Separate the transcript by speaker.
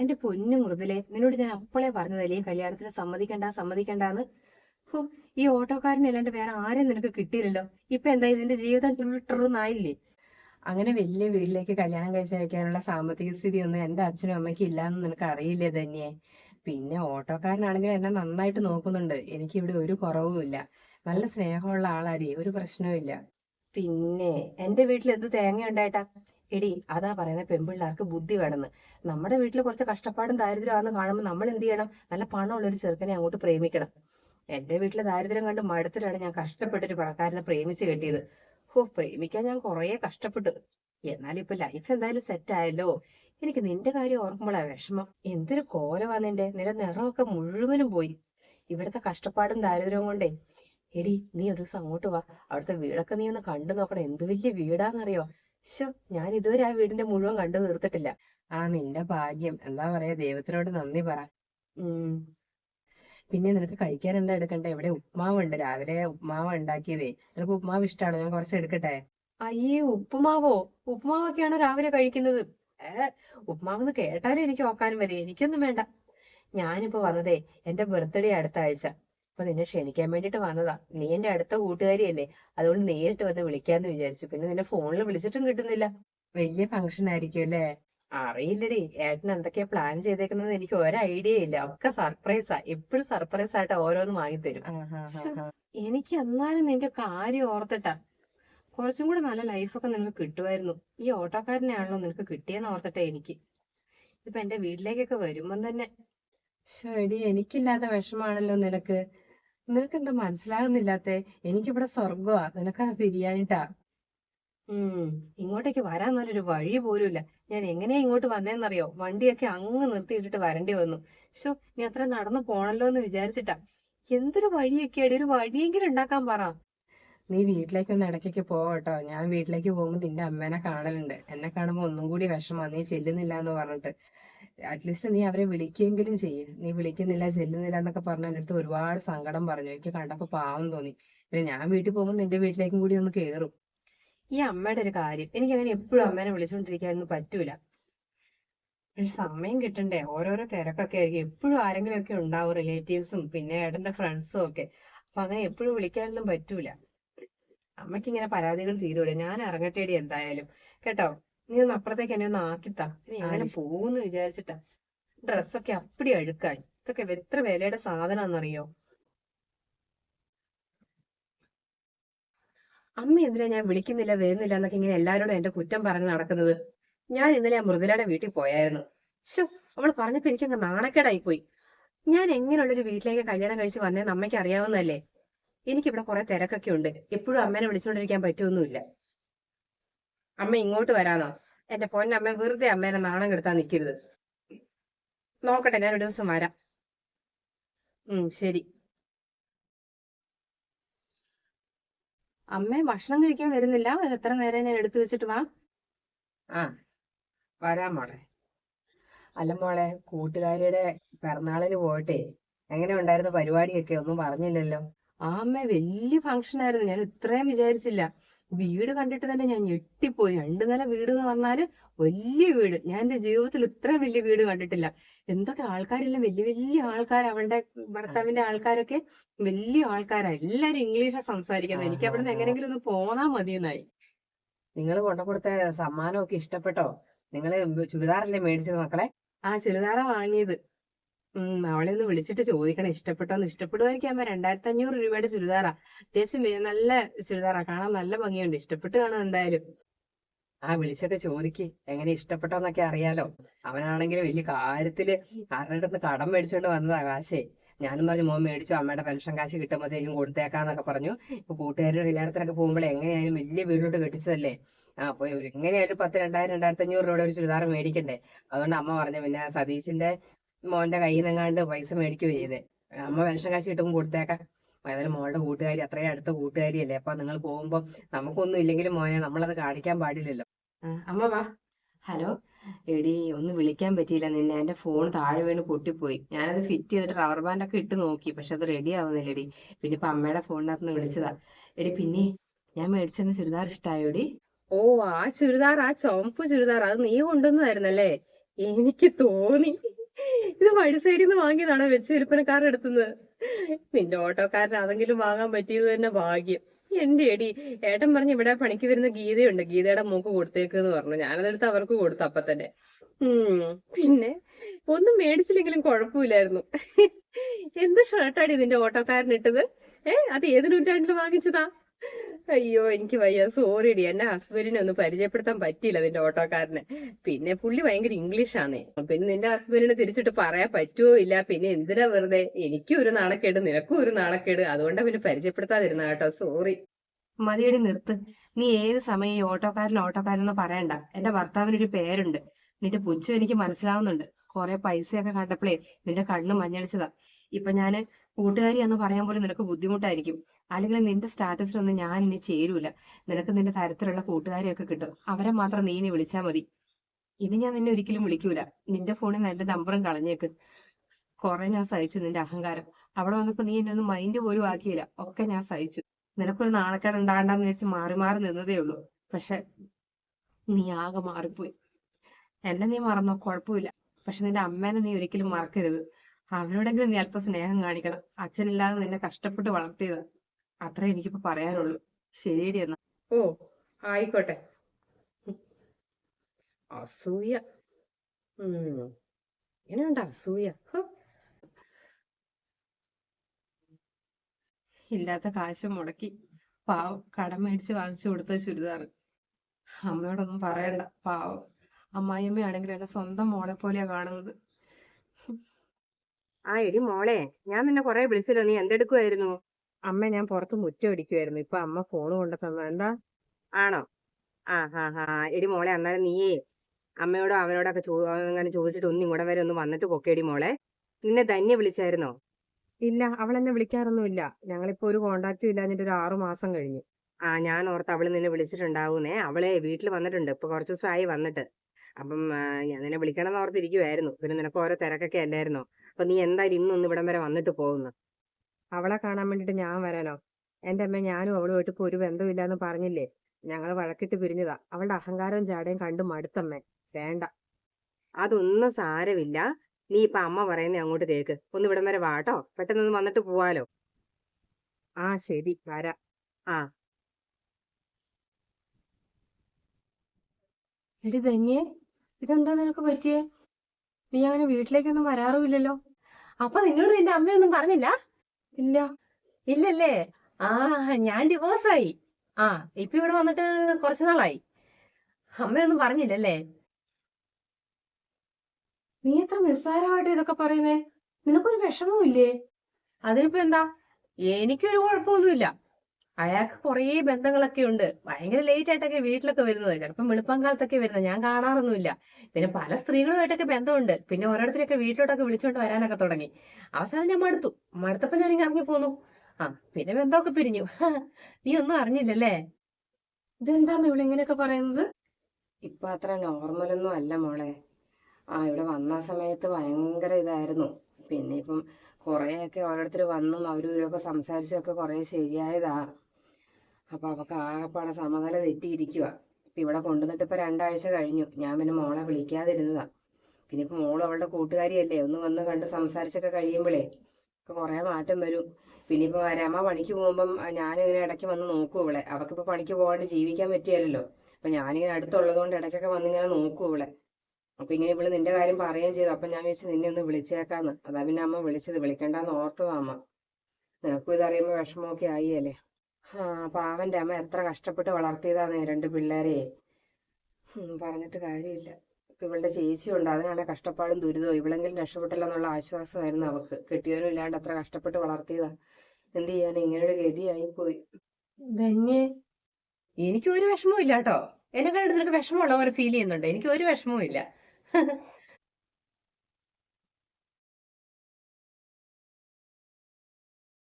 Speaker 1: എന്റെ പൊന്നു മൃദുലെ നിന്നോട് ഞാൻ അപ്പോളേ പറഞ്ഞതല്ലേ ഈ കല്യാണത്തിന് സമ്മതിക്കണ്ട സമ്മതിക്കണ്ടെന്ന്. ഹോ ഈ ഓട്ടോക്കാരനല്ലാണ്ട് വേറെ ആരും നിനക്ക് കിട്ടിയില്ലല്ലോ? ഇപ്പൊ എന്താ ഇതിന്റെ ജീവിതം ട്രിട്ടറൊന്നായില്ലേ
Speaker 2: അങ്ങനെ വലിയ വീട്ടിലേക്ക് കല്യാണം കഴിച്ചയക്കാനുള്ള സാമ്പത്തിക സ്ഥിതി ഒന്നും എന്റെ അച്ഛനും അമ്മയ്ക്കും ഇല്ലാന്ന് നിനക്ക് അറിയില്ലേ തന്നെ പിന്നെ ഓട്ടോക്കാരനാണെങ്കിൽ എന്നെ നന്നായിട്ട് നോക്കുന്നുണ്ട്. എനിക്ക് ഇവിടെ ഒരു കുറവുമില്ല നല്ല സ്നേഹമുള്ള ആളാടി ഒരു പ്രശ്നവും ഇല്ല.
Speaker 1: പിന്നെ എന്റെ വീട്ടിൽ എന്ത് തേങ്ങ ഉണ്ടായിട്ടാ എടി അതാ പറയുന്നത് പെൺപിള്ളേർക്ക് ബുദ്ധി വേണമെന്ന് നമ്മുടെ വീട്ടിൽ കുറച്ച് കഷ്ടപ്പാടും ദാരിദ്ര്യമാണെന്ന് കാണുമ്പോൾ നമ്മൾ എന്ത് ചെയ്യണം? നല്ല പണമുള്ളൊരു ചെറുക്കനെ അങ്ങോട്ട് പ്രേമിക്കണം. എന്റെ വീട്ടിലെ ദാരിദ്ര്യം കണ്ട് മടുത്തിട്ടാണ് ഞാൻ കഷ്ടപ്പെട്ടിട്ട് പണക്കാരനെ പ്രേമിച്ച് കെട്ടിയത്. ഓ പ്രേമിക്കാൻ ഞാൻ കുറേ കഷ്ടപ്പെട്ടു. എന്നാലും ഇപ്പൊ ലൈഫ് എന്തായാലും സെറ്റ് ആയല്ലോ. എനിക്ക് നിന്റെ കാര്യം ഓർക്കുമ്പോഴാ വിഷമം. എന്തൊരു കോലമാണ് നിന്റെ. നിന്റെ നിറമൊക്കെ മുഴുവനും പോയി. ഇവിടുത്തെ കഷ്ടപ്പാടും ദാരിദ്ര്യവും കൊണ്ടേ. എടി നീ ഒരു ദിവസം അങ്ങോട്ട് വാ. അവിടുത്തെ വീടൊക്കെ നീ ഒന്ന് കണ്ടു നോക്കണം. എന്ത് വലിയ വീടാന്നറിയോ? ശോ ഞാൻ ഇതുവരെ ആ വീടിന്റെ മുഴുവൻ കണ്ടു തീർത്തിട്ടില്ല.
Speaker 2: ആ നിന്റെ ഭാഗ്യം. എന്താ പറയാ ദൈവത്തിനോട് നന്ദി പറ.
Speaker 1: ഉം.
Speaker 2: പിന്നെ നിനക്ക് കഴിക്കാൻ എന്താ എടുക്കണ്ടേ? ഇവിടെ ഉപ്മാവുണ്ട്. രാവിലെ ഉപ്മാവ് ഉണ്ടാക്കിയതേ. നിനക്ക് ഉപ്മാവ് ഇഷ്ടമാണോ ഞാൻ കുറച്ച് എടുക്കട്ടെ?
Speaker 1: അയ്യേ ഉപ്പുമാവോ? ഉപ്പുമാവൊക്കെയാണോ രാവിലെ കഴിക്കുന്നത്? ഏ ഉപ്പുമാവെന്ന് കേട്ടാലേ എനിക്ക് ഓക്കാനും വരെ. എനിക്കൊന്നും വേണ്ട. ഞാനിപ്പോ വന്നതേ എന്റെ ബർത്ത്ഡേ അടുത്ത ആഴ്ച. അപ്പൊ നിന്നെ ക്ഷണിക്കാൻ വേണ്ടിട്ട് വന്നതാ. നീ എന്റെ അടുത്ത കൂട്ടുകാരിയല്ലേ. അതുകൊണ്ട് നേരിട്ട് വന്ന് വിളിക്കാന്ന് വിചാരിച്ചു. പിന്നെ നിന്നെ ഫോണിൽ വിളിച്ചിട്ടും കിട്ടുന്നില്ല.
Speaker 2: വലിയ ഫംഗ്ഷൻ ആയിരിക്കും അല്ലേ?
Speaker 1: അറിയില്ലടി. ഏട്ടൻ എന്തൊക്കെയാ പ്ലാൻ ചെയ്തേക്കുന്നത് എനിക്ക് ഒരു ഐഡിയ ഇല്ല. ഒക്കെ സർപ്രൈസാ. എപ്പോഴും സർപ്രൈസ് ആയിട്ട് ഓരോന്ന് വാങ്ങിത്തരും.
Speaker 2: തരും
Speaker 1: എനിക്ക് എന്നാലും നിന്റെ കാര്യം ഓർത്തിട്ടാ. കുറച്ചും കൂടെ നല്ല ലൈഫൊക്കെ നിനക്ക് കിട്ടുമായിരുന്നു. ഈ ഓട്ടോക്കാരനെയാണല്ലോ നിനക്ക് കിട്ടിയെന്ന് ഓർത്തിട്ടെ എനിക്ക്. ഇപ്പൊ എന്റെ വീട്ടിലേക്കൊക്കെ വരുമ്പം തന്നെ.
Speaker 2: ശരി എനിക്കില്ലാത്ത വിഷമാണല്ലോ നിനക്ക്. നിനക്ക് എന്താ മനസ്സിലാകുന്നില്ലാത്തെ? എനിക്കിവിടെ സ്വർഗമാ നിനക്കത് തിരിയാനിട്ടാ
Speaker 1: ഉം ഇങ്ങോട്ടേക്ക് വരാൻ നല്ലൊരു വഴി പോലുമില്ല. ഞാൻ എങ്ങനെയാ ഇങ്ങോട്ട് വന്നേന്നറിയോ? വണ്ടിയൊക്കെ അങ്ങ് നിർത്തിയിട്ടിട്ട് വരേണ്ടി വന്നു. ശോ നീ അത്ര നടന്നു പോണല്ലോ എന്ന് വിചാരിച്ചിട്ടാ. എന്തൊരു വഴിയൊക്കെയാടി? ഒരു വഴിയെങ്കിലും ഉണ്ടാക്കാൻ പറ.
Speaker 2: നീ വീട്ടിലേക്കൊന്ന് ഇടയ്ക്കൊക്കെ പോകട്ടോ ഞാൻ വീട്ടിലേക്ക് പോകുമ്പോൾ നിന്റെ അമ്മേനെ കാണലുണ്ട്. എന്നെ കാണുമ്പോൾ ഒന്നും കൂടി വിഷമാ. നീ ചെല്ലുന്നില്ല എന്ന് പറഞ്ഞിട്ട്. അറ്റ്ലീസ്റ്റ് നീ അവരെ വിളിക്കുകയെങ്കിലും ചെയ്യ്. നീ വിളിക്കുന്നില്ല ചെല്ലുന്നില്ല എന്നൊക്കെ പറഞ്ഞ എന്റെ അടുത്ത് ഒരുപാട് സങ്കടം പറഞ്ഞു. എനിക്ക് കണ്ടപ്പോ പാവം തോന്നി. പിന്നെ ഞാൻ വീട്ടിൽ പോകുമ്പോൾ നിന്റെ വീട്ടിലേക്കും കൂടി ഒന്ന് കേറും
Speaker 1: ഈ അമ്മയുടെ ഒരു കാര്യം. എനിക്ക് അങ്ങനെ എപ്പോഴും അമ്മേനെ വിളിച്ചുകൊണ്ടിരിക്കാനൊന്നും പറ്റൂല. പക്ഷെ സമയം കിട്ടണ്ടേ? ഓരോരോ തിരക്കൊക്കെ ആയിരിക്കും. എപ്പോഴും ആരെങ്കിലും ഒക്കെ ഉണ്ടാവും റിലേറ്റീവ്സും പിന്നെ ഏട്ടന്റെ ഫ്രണ്ട്സും ഒക്കെ. അപ്പൊ അങ്ങനെ എപ്പോഴും വിളിക്കാനൊന്നും പറ്റൂല. അമ്മയ്ക്ക് ഇങ്ങനെ പരാതികൾ തീരൂല. ഞാൻ ഇറങ്ങട്ടേടി എന്തായാലും. കേട്ടോ? നീ ഒന്ന് അപ്പുറത്തേക്ക് എന്നെ ഒന്ന് ആക്കിത്താ നീ
Speaker 2: അങ്ങനെ.
Speaker 1: പോകുന്നു വിചാരിച്ചിട്ടാ ഡ്രസ്സൊക്കെ അപ്പടി അഴുക്കായി. ഇതൊക്കെ എത്ര വിലയുടെ സാധനമാണെന്നറിയോ? അമ്മ എന്തിനാ ഞാൻ വിളിക്കുന്നില്ല വരുന്നില്ല എന്നൊക്കെ ഇങ്ങനെ എല്ലാവരോടും എന്റെ കുറ്റം പറഞ്ഞ് നടക്കുന്നത്? ഞാൻ ഇന്നലെ ആ മൃദുലയുടെ വീട്ടിൽ പോയായിരുന്നു. ശോ അവൾ പറഞ്ഞപ്പോ എനിക്കങ്ങ് നാണക്കേടായി പോയി ഞാൻ എങ്ങനെയുള്ളൊരു വീട്ടിലേക്ക് കല്യാണം കഴിച്ച് വന്നേന്ന് അമ്മയ്ക്ക് അറിയാവുന്നതല്ലേ? എനിക്കിവിടെ കുറെ തിരക്കൊക്കെ ഉണ്ട്. എപ്പോഴും അമ്മേനെ വിളിച്ചുകൊണ്ടിരിക്കാൻ പറ്റുമൊന്നുമില്ല അമ്മ ഇങ്ങോട്ട് വരാനോ എന്റെ പൊന്നമ്മ വെറുതെ അമ്മേനെ നാണം കെടുത്താൻ നിൽക്കരുത് നോക്കട്ടെ ഞാൻ ഒരു ദിവസം വരാം. ഉം ശരി. അമ്മ ഭക്ഷണം കഴിക്കാൻ വരുന്നില്ല. എത്ര നേരം ഞാൻ എടുത്തു വെച്ചിട്ട് വാ.
Speaker 2: ആ വരാം മോളെ. അല്ല മോളെ കൂട്ടുകാരിയുടെ പിറന്നാളിന് പോയിട്ടേ എങ്ങനെ ഉണ്ടായിരുന്നു പരിപാടിയൊക്കെ? ഒന്നും പറഞ്ഞില്ലല്ലോ.
Speaker 1: ആ അമ്മ വലിയ ഫംഗ്ഷൻ ആയിരുന്നു. ഞാൻ ഇത്രയും വിചാരിച്ചില്ല. വീട് കണ്ടിട്ട് തന്നെ ഞാൻ ഞെട്ടിപ്പോയി. രണ്ടു നില വീട് എന്ന് പറഞ്ഞാൽ വലിയ വീട്. ഞാൻ എന്റെ ജീവിതത്തിൽ ഇത്ര വലിയ വീട് കണ്ടിട്ടില്ല. എന്തൊക്കെ ആൾക്കാരെല്ലാം വലിയ വലിയ ആൾക്കാർ അവളുടെ ഭർത്താവിന്റെ ആൾക്കാരൊക്കെ വലിയ ആൾക്കാരാ. എല്ലാരും ഇംഗ്ലീഷാ സംസാരിക്കുന്നത്. എനിക്ക് അവിടെ നിന്ന് എങ്ങനെയെങ്കിലും ഒന്ന് പോന്നാ മതി എന്നായി
Speaker 2: നിങ്ങൾ കൊണ്ടുകൊടുത്ത സമ്മാനമൊക്കെ ഇഷ്ടപ്പെട്ടോ? നിങ്ങൾ ചുരിദാറല്ലേ മേടിച്ചത് മക്കളെ?
Speaker 1: ആ ചുരിദാറാ വാങ്ങിയത്. അവളെ ഒന്ന് വിളിച്ചിട്ട് ചോദിക്കണം. ഇഷ്ടപ്പെട്ടോന്ന്. ഇഷ്ടപ്പെടുമായിരിക്കും രണ്ടായിരത്തി അഞ്ഞൂറ് രൂപയുടെ ചുരിദാറാ. അത്യാവശ്യം നല്ല ചുരിദാറാ. കാണാൻ നല്ല ഭംഗിയുണ്ട്. ഇഷ്ടപ്പെട്ട് കാണാൻ എന്തായാലും.
Speaker 2: ആ വിളിച്ചൊക്കെ ചോദിക്ക്. എങ്ങനെ ഇഷ്ടപ്പെട്ടോന്നൊക്കെ അറിയാലോ. അവനാണെങ്കിൽ വലിയ കാര്യത്തിൽ ആരുടെ അടുത്ത് കടം മേടിച്ചോണ്ട് വന്നതാ കാശേ. ഞാനും പറഞ്ഞു മോൻ മേടിച്ചു. അമ്മയുടെ പെൻഷൻ കാശ് കിട്ടുമ്പോഴത്തേക്കും കൊടുത്തേക്കാന്നൊക്കെ പറഞ്ഞു. ഇപ്പൊ കൂട്ടുകാരുടെ കല്യാണത്തിനൊക്കെ പോകുമ്പോൾ എങ്ങനെയായാലും വലിയ വീട്ടിലോട്ട് കെട്ടിച്ചതല്ലേ. ആ അപ്പൊ എങ്ങനെയായാലും പത്ത് രണ്ടായിരം രണ്ടായിരത്തി അഞ്ഞൂറ് രൂപയുടെ ഒരു ചുരിദാർ മേടിക്കണ്ടേ? അതുകൊണ്ട് അമ്മ പറഞ്ഞു പിന്നെ സതീശിന്റെ മോന്റെ കയ്യിൽ നിന്നാണ്ട് പൈസ മേടിക്കുകയും ചെയ്തേ. അമ്മ പെൻഷൻ കാശ് കിട്ടുമ്പോൾ കൊടുത്തേക്കാം. ഏതായാലും മോളുടെ കൂട്ടുകാരി അത്രയും അടുത്ത കൂട്ടുകാരിയല്ലേ. അപ്പൊ നിങ്ങൾ പോകുമ്പോ നമുക്കൊന്നും ഇല്ലെങ്കിലും മോനെ നമ്മളത് കാണിക്കാൻ പാടില്ലല്ലോ.
Speaker 1: അമ്മ വാ. ഹലോ. എടി ഒന്ന് വിളിക്കാൻ പറ്റിയില്ല നിന്നെ. എന്റെ ഫോൺ താഴെ വീണ് പൊട്ടിപ്പോയി. ഞാനത് ഫിറ്റ് ചെയ്തിട്ട് റബ്ബർ ബാൻഡ് ഒക്കെ ഇട്ട് നോക്കി. പക്ഷെ അത് റെഡി ആവുന്നില്ലടി. പിന്നെ ഇപ്പൊ അമ്മയുടെ ഫോണിനകത്ത് നിന്ന് വിളിച്ചതാ. എടി പിന്നെ ഞാൻ മേടിച്ചെന്ന ചുരിദാർ ഇഷ്ടായോടി? ഓ ആ ചുരിദാർ ആ ചുവപ്പ് ചുരിദാർ. അത് നീ കൊണ്ടുവന്നതായിരുന്നല്ലേ? എനിക്ക് തോന്നി. ഇത് വഴി സൈഡിൽ നിന്ന് വാങ്ങിയതാണോ വെച്ച് വിൽപ്പനക്കാരുടെ അടുത്തുനിന്ന്? നിന്റെ ഓട്ടോക്കാരൻ അതെങ്കിലും വാങ്ങാൻ പറ്റിയത് തന്നെ ഭാഗ്യം. എന്റെ എടി ഏട്ടൻ പറഞ്ഞു ഇവിടെ പണിക്ക് വരുന്ന ഗീതയുണ്ട്. ഗീതയുടെ മൂക്ക് കൊടുത്തേക്കെന്ന് പറഞ്ഞു. ഞാനതെടുത്ത് അവർക്ക് കൊടുത്തു അപ്പൊ തന്നെ. ഉം പിന്നെ ഒന്നും മേടിച്ചില്ലെങ്കിലും കുഴപ്പമില്ലായിരുന്നു. എന്ത് ഷർട്ടാടി നിന്റെ ഓട്ടോക്കാരൻ ഇട്ടത്? ഏ അത് ഏത് നൂറ്റാണ്ടിൽ വാങ്ങിച്ചതാ? അയ്യോ എനിക്ക് വയ്യ. സോറി ഡി എന്റെ ഹസ്ബൻഡിനെ ഒന്ന് പരിചയപ്പെടുത്താൻ പറ്റിയില്ല നിന്റെ ഓട്ടോക്കാരനെ. പിന്നെ പുള്ളി ഭയങ്കര ആണ് പിന്നെ നിന്റെ ഹസ്ബൻഡിന് തിരിച്ചിട്ട് പറയാൻ പറ്റുമോ ഇല്ല? പിന്നെ എന്തിനാ വെറുതെ? എനിക്കും ഒരു നാണക്കേട് നിനക്കും ഒരു നാണക്കേട്. അതുകൊണ്ടാ പിന്നെ പരിചയപ്പെടുത്താതിരുന്ന കേട്ടോ. സോറി മതിയടി നിർത്ത്. നീ ഏത് സമയം ഈ ഓട്ടോക്കാരൻ ഓട്ടോക്കാരനൊന്നും പറയണ്ട. എന്റെ ഭർത്താവിനൊരു പേരുണ്ട്. നിന്റെ പുച്ഛം എനിക്ക് മനസ്സിലാവുന്നുണ്ട്. കുറെ പൈസയൊക്കെ കണ്ടപ്പോഴേ നിന്റെ കണ്ണ് മഞ്ഞളിച്ചതാ. ഇപ്പൊ ഞാൻ കൂട്ടുകാരിയാന്ന് പറയാൻ പോലും നിനക്ക് ബുദ്ധിമുട്ടായിരിക്കും. അല്ലെങ്കിൽ നിന്റെ സ്റ്റാറ്റസിലൊന്നും ഞാൻ ഇനി ചേരൂല. നിനക്ക് നിന്റെ തരത്തിലുള്ള കൂട്ടുകാരെയൊക്കെ കിട്ടും. അവരെ മാത്രം നീ ഇനി വിളിച്ചാൽ മതി. ഇനി ഞാൻ നിന്നെ ഒരിക്കലും വിളിക്കൂല. നിന്റെ ഫോണിൽ നിന്ന് എന്റെ നമ്പറും കളഞ്ഞേക്ക്. കുറെ ഞാൻ സഹിച്ചു നിന്റെ അഹങ്കാരം. അവിടെ വന്നപ്പോ നീ എന്നെ ഒന്നും മൈൻഡ് പോലും ആക്കിയില്ല. ഒക്കെ ഞാൻ സഹിച്ചു. നിനക്കൊരു നാണക്കേട് ഉണ്ടാകണ്ടെന്ന് വെച്ച് മാറി മാറി നിന്നതേ ഉള്ളൂ. പക്ഷെ നീ ആകെ മാറിപ്പോയി. എന്നെ നീ മറന്നോ? കുഴപ്പമില്ല. പക്ഷെ നിന്റെ അമ്മേനെ നീ ഒരിക്കലും മറക്കരുത്. അവനോടെങ്കിലും നീ അല്പം സ്നേഹം കാണിക്കണം. അച്ഛനില്ലാതെ നിന്നെ കഷ്ടപ്പെട്ട് വളർത്തിയത്. അത്ര എനിക്കിപ്പോ പറയാനുള്ളൂ. ശരിയടി എന്നാ. ഓ ആയിക്കോട്ടെ. അസൂയ. എങ്ങനെയുണ്ട് അസൂയ. ഇല്ലാത്ത കാശ് മുടക്കി പാവം കടം മേടിച്ച് വാങ്ങിച്ചു കൊടുത്ത ചുരിദാർ അമ്മയോടൊന്നും പറയണ്ട. പാവം. അമ്മായിയമ്മയാണെങ്കിൽ എന്റെ സ്വന്തം മോളെ പോലെയാ കാണുന്നത്. ആ എടി മോളെ ഞാൻ നിന്നെ കൊറേ വിളിച്ചല്ലോ. നീ എന്തെടുക്കുമായിരുന്നു അമ്മ ഞാൻ പുറത്ത് മുറ്റം അടിക്കുമായിരുന്നു ഇപ്പൊ അമ്മ ഫോൺ കൊണ്ടു എന്താ? ആണോ? ആ ഹാ ഹാ. എടി മോളെ അന്നേരം നീയേ അമ്മയോടോ അവനോടൊക്കെ ചോ അങ്ങനെ ചോദിച്ചിട്ട് ഒന്നും ഇങ്ങോട്ട് വരെ ഒന്ന് വന്നിട്ട് പൊക്കേടി മോളെ. നിന്നെ ധന്യ വിളിച്ചായിരുന്നോ? ഇല്ല അവൾ എന്നെ വിളിക്കാറൊന്നുമില്ല. ഞങ്ങളിപ്പോ ഒരു കോണ്ടാക്റ്റും ഇല്ലാഞ്ഞിട്ട് ഒരു ആറു മാസം കഴിഞ്ഞു. ആ ഞാൻ ഓർത്ത് അവൾ നിന്നെ വിളിച്ചിട്ടുണ്ടാവുന്നേ. അവളെ വീട്ടിൽ വന്നിട്ടുണ്ട്. ഇപ്പൊ കുറച്ചു ദിവസമായി വന്നിട്ട്. അപ്പം ഞാൻ നിന്നെ വിളിക്കണം എന്ന് ഓർത്തിരിക്കുവായിരുന്നു. പിന്നെ നിനക്ക് ഓരോ തിരക്കൊക്കെ അല്ലായിരുന്നോ? അപ്പൊ നീ എന്തായാലും ഇന്നൊന്ന് ഇവിടം വരെ വന്നിട്ട് പോകുന്നു. അവളെ കാണാൻ വേണ്ടിട്ട് ഞാൻ വരാനോ? എന്റെ അമ്മ ഞാനും അവളുമായിട്ട് ഇപ്പൊ ഒരു ബന്ധമില്ലാന്ന് പറഞ്ഞില്ലേ? ഞങ്ങൾ വഴക്കിട്ട് പിരിഞ്ഞതാ. അവളുടെ അഹങ്കാരവും ചാടയും കണ്ടു മടുത്തമ്മേ. വേണ്ട. അതൊന്നും സാരമില്ല. നീ ഇപ്പൊ അമ്മ പറയുന്ന അങ്ങോട്ട് കേക്ക്. ഒന്ന് ഇവിടം വരെ വാട്ടോ പെട്ടെന്ന് വന്നിട്ട് പോവാലോ? ആ ശരി. വരാ. ആ. എടി ധന്യേ ഇതെന്താ നിനക്ക് പറ്റിയേ? നീ അങ്ങനെ വീട്ടിലേക്കൊന്നും വരാറുമില്ലല്ലോ? അപ്പൊ നിന്നോട് നിന്റെ അമ്മയൊന്നും പറഞ്ഞില്ല? ഇല്ല. ഇല്ലല്ലേ? ആ ഞാൻ ഡിവോഴ്സായി ആ ഇപ്പൊ ഇവിടെ വന്നിട്ട് കുറച്ചു നാളായി. അമ്മയൊന്നും പറഞ്ഞില്ലല്ലേ? നീ എത്ര നിസ്സാരമായിട്ട് ഇതൊക്കെ പറയുന്നേ? നിനക്കൊരു വിഷമവും ഇല്ലേ അതിനിപ്പോ എന്താ? എനിക്കൊരു കുഴപ്പമൊന്നുമില്ല. അയാൾക്ക് കുറേ ബന്ധങ്ങളൊക്കെ ഉണ്ട്. ഭയങ്കര ലേറ്റ് ആയിട്ടൊക്കെ വീട്ടിലൊക്കെ വരുന്നത്. ചിലപ്പം വെളുപ്പം കാലത്തൊക്കെ വരുന്നത്. ഞാൻ കാണാറൊന്നുമില്ല. പിന്നെ പല സ്ത്രീകളുമായിട്ടൊക്കെ ബന്ധമുണ്ട്. പിന്നെ ഓരോരുത്തരൊക്കെ വീട്ടിലോട്ടൊക്കെ വിളിച്ചോണ്ട് വരാനൊക്കെ തുടങ്ങി. അവസാനം ഞാൻ മടുത്തു. മടുത്തപ്പോ ഞാൻ ഇങ്ങനെ ഇറങ്ങി പോന്നു. ആ പിന്നെ ബന്ധമൊക്കെ പിരിഞ്ഞു. നീ ഒന്നും അറിഞ്ഞില്ലല്ലേ? ഇതെന്താ ഇവിടെ ഇങ്ങനെയൊക്കെ പറയുന്നത്? ഇപ്പൊ അത്ര നോർമലൊന്നും അല്ല മോളെ. ആ ഇവിടെ വന്ന സമയത്ത് ഭയങ്കര ഇതായിരുന്നു. പിന്നെ ഇപ്പം കുറേയൊക്കെ ഓരോരുത്തർ വന്നും അവരും ഇവരൊക്കെ സംസാരിച്ചൊക്കെ കുറേ ശരിയായതാ. അപ്പൊ അവക്ക് ആകെപ്പാടെ സമനില തെറ്റിയിരിക്കുക ഇപ്പൊ ഇവിടെ കൊണ്ടുവന്നിട്ട് ഇപ്പൊ രണ്ടാഴ്ച കഴിഞ്ഞു. ഞാൻ പിന്നെ മോളെ വിളിക്കാതിരുന്നതാ. പിന്നെ ഇപ്പൊ മോൾ അവളുടെ കൂട്ടുകാരിയല്ലേ? ഒന്ന് വന്ന് കണ്ട് സംസാരിച്ചൊക്കെ കഴിയുമ്പോഴേ ഇപ്പൊ കുറേ മാറ്റം വരും. പിന്നെ ഇപ്പൊ രമ പണിക്ക് പോകുമ്പം ഞാനിങ്ങനെ ഇടയ്ക്ക് വന്ന് നോക്കും ഇവളെ. അവക്കിപ്പോ പണിക്ക് പോകാണ്ട് ജീവിക്കാൻ പറ്റിയല്ലോ അപ്പൊ ഞാനിങ്ങനെ അടുത്തുള്ളത് കൊണ്ട് ഇടയ്ക്കൊക്കെ വന്നിങ്ങനെ നോക്കും ഇവളെ. അപ്പൊ ഇങ്ങനെ ഇവൾ നിന്റെ കാര്യം പറയുകയും ചെയ്തു. അപ്പൊ ഞാൻ വിചാരിച്ചു നിന്നെ ഒന്ന് വിളിച്ചേക്കാന്ന്. അതാ പിന്നെ അമ്മ വിളിച്ചത്. വിളിക്കണ്ടെന്ന് ഓർത്തതാ അമ്മ. നിനക്കും ഇതറിയുമ്പോ വിഷമമൊക്കെ ആയില്ലേ ആ പാവന്റെ അമ്മ എത്ര കഷ്ടപ്പെട്ട് വളർത്തിയതാന്നേ രണ്ട് പിള്ളേരെ. പറഞ്ഞിട്ട് കാര്യമില്ല. ഇവളുടെ ചേച്ചിയുണ്ട് അതിനാണ് കഷ്ടപ്പാടും ദുരിതവും. ഇവളെങ്കിലും രക്ഷപ്പെട്ടല്ലോ എന്നുള്ള ആശ്വാസമായിരുന്നു അവക്ക്. കെട്ടിയവനും ഇല്ലാണ്ട് അത്ര കഷ്ടപ്പെട്ട് വളർത്തിയതാ. എന്ത് ചെയ്യാൻ ഇങ്ങനെ ഒരു ഗതിയായി പോയി. എനിക്ക് ഒരു വിഷമവും ഇല്ല കേട്ടോ എന്നെ കണ്ടിട്ട് നിനക്ക് വിഷമമുള്ള പോലെ ഫീൽ ചെയ്യുന്നുണ്ട്. എനിക്ക് ഒരു വിഷമവും ഇല്ല